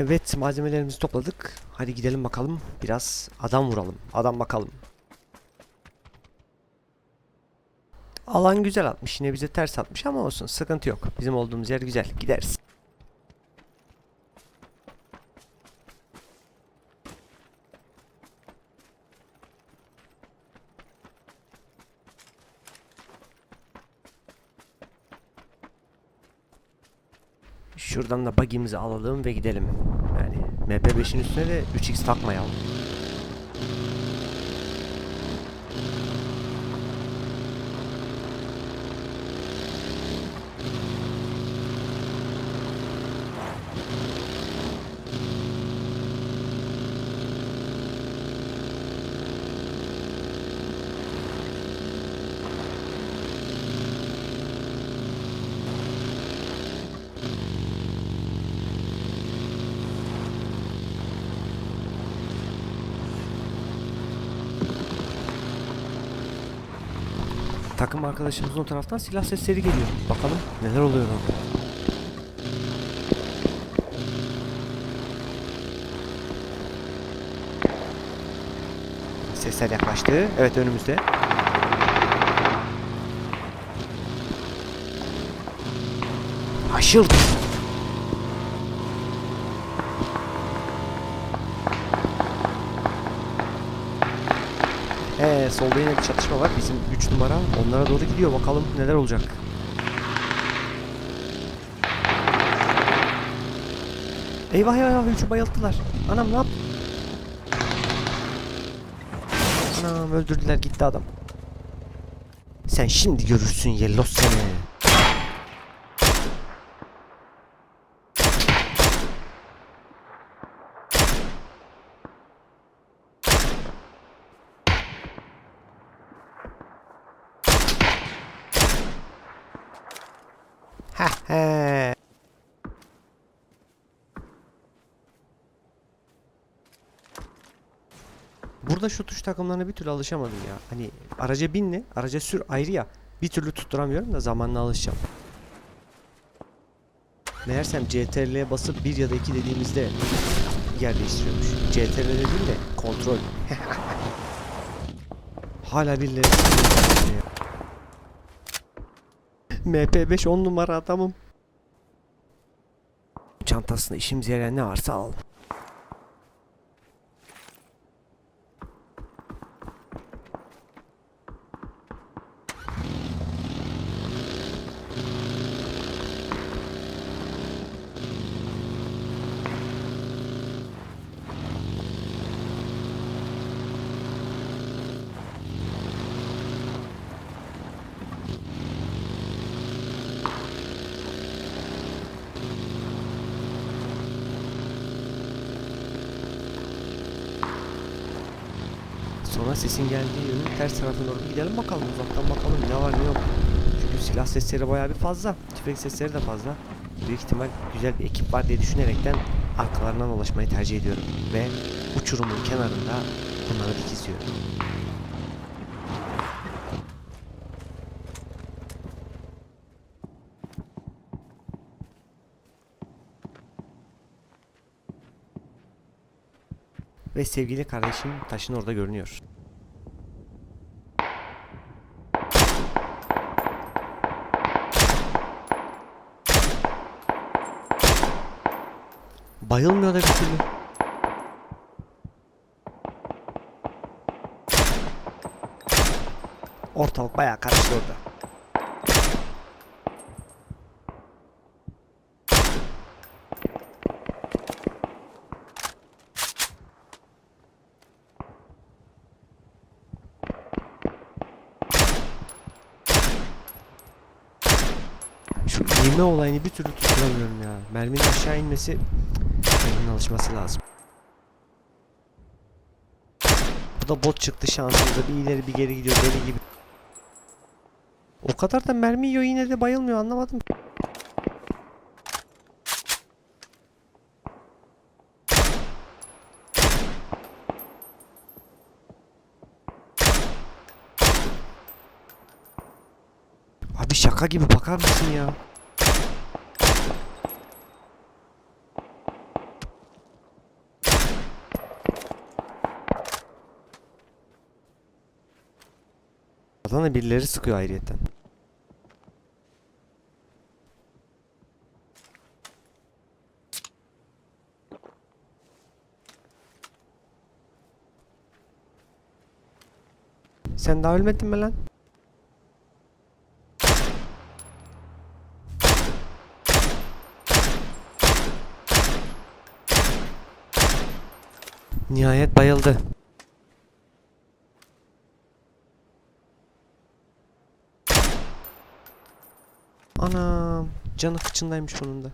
Evet malzemelerimizi topladık. Hadi gidelim bakalım. Biraz adam vuralım. Adam bakalım. Alan güzel atmış. Yine bize ters atmış ama olsun. Sıkıntı yok. Bizim olduğumuz yer güzel. Gideriz. Şuradan da bug'imizi alalım ve gidelim. Yani MP5'in üstüne de 3x takmayalım. Takım arkadaşımızın o taraftan silah sesleri geliyor. Bakalım neler oluyor orada. Sesler yaklaştı. Evet önümüzde. Haşır. Ee, solda yine bir çatışma var. Bizim 3 numara onlara doğru gidiyor. Bakalım neler olacak. Eyvah eyvah üçü bayılttılar. Anam ne yap? Anam öldürdüler gitti adam. Sen şimdi görürsün Yellos seni. He. Burada şu tuş takımlarına bir türlü alışamadım ya. Hani araca binle, araca sür ayrı ya. Bir türlü tutturamıyorum da zamanla alışacağım. Meğersem CTRL'ye basıp 1 ya da 2 dediğimizde yer değiştiriyormuş. CTRL dediğim de kontrol. Hala birileri MP5 10 numara adamım. Çantasında işimize yarayan ne varsa al. Sonra sesin geldiği yönün ters tarafına doğru gidelim bakalım uzaktan bakalım ne var ne yok. Çünkü silah sesleri bayağı bir fazla. Tüfek sesleri de fazla. Büyük ihtimal güzel bir ekip var diye düşünerekten arkalarından dolaşmayı tercih ediyorum. Ve uçurumun kenarında bunları dikizliyorum. Ve sevgili kardeşim taşın orada görünüyor. Bayılmıyor da bir türlü. Ortalık bayağı karıştı orada. Şu inme olayını bir türlü tutturamıyorum ya. Merminin aşağı inmesi merminin alışması lazım. Bu da bot çıktı şansımıza. Bir ileri bir geri gidiyor deli gibi. O kadar da mermi yiyor yine de bayılmıyor anlamadım. Abi şaka gibi bakar mısın ya? Arkadan da birileri sıkıyor ayrıyetten. Sen daha ölmedin mi lan? Nihayet bayıldı. Anam, canı kıçındaymış onun da.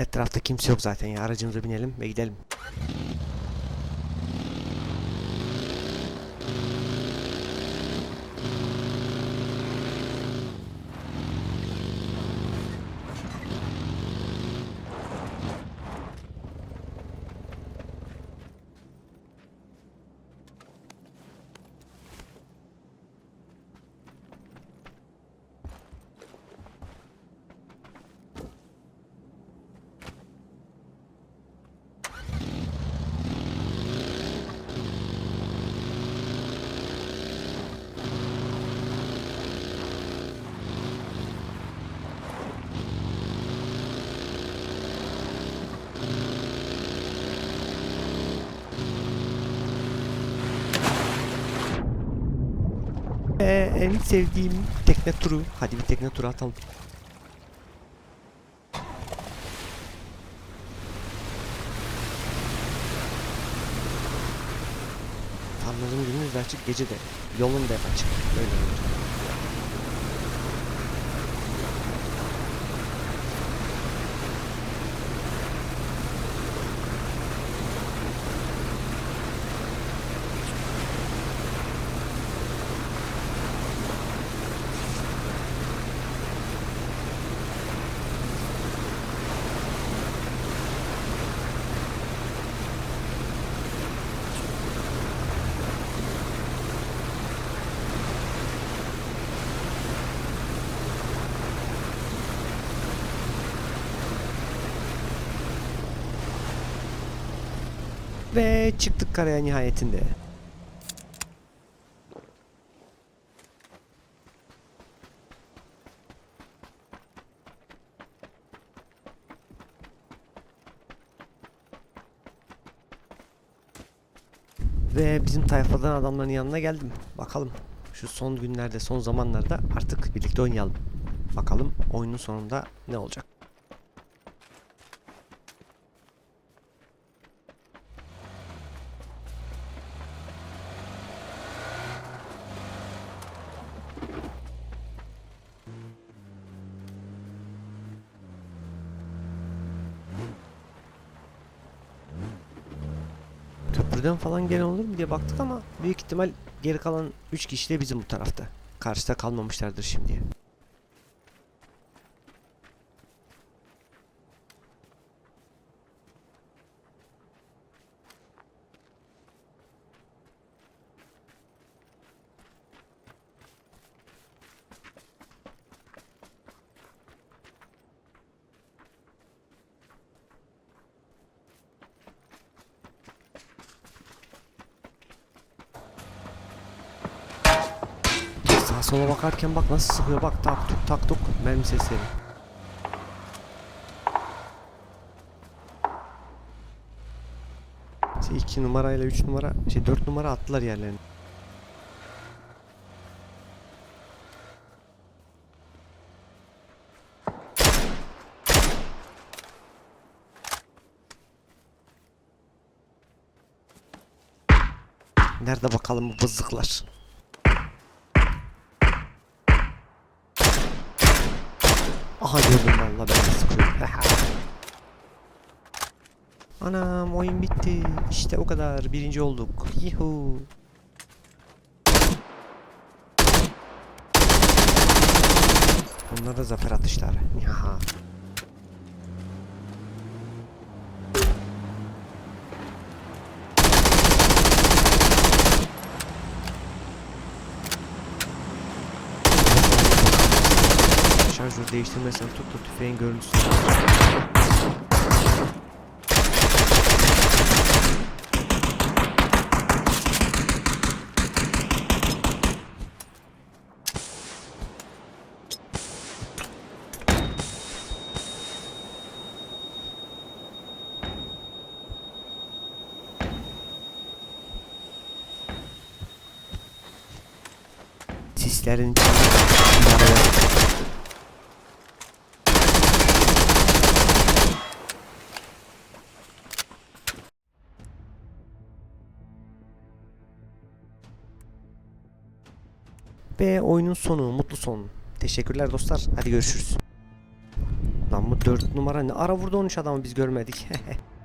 Etrafta kimse yok zaten ya. Aracımıza binelim ve gidelim. En sevdiğim tekne turu. Hadi bir tekne turu atalım. Gündüz de açık gece de yolun da açık. Böyle olacak. Ve çıktık karaya nihayetinde. Ve bizim tayfadan adamların yanına geldim. Bakalım şu son günlerde, son zamanlarda artık birlikte oynayalım. Bakalım oyunun sonunda ne olacak. Köprüden falan gelen olur mu diye baktık ama büyük ihtimal geri kalan 3 kişi de bizim bu tarafta. Karşıda kalmamışlardır şimdiye. Sağa sola bakarken bak nasıl sıkıyor bak tak tuk tak tuk mermi sesleri. Şey 2 numarayla 3 numara şey 4 numara attılar yerlerine. Nerede bakalım bu bızlıklar? Aha gördüm valla ben sıkıyorum. Anam oyun bitti. İşte o kadar. Birinci olduk. Yuhu. Bunlar da zafer atışları. Yaha. Şarjör değiştirmesen tut tut tüfeğin görüntüsünü. Sislerin içinde Ve oyunun sonu, mutlu son. Teşekkürler dostlar. Hadi görüşürüz. Lan bu 4 numara ne ara vurdu 13 adamı biz görmedik.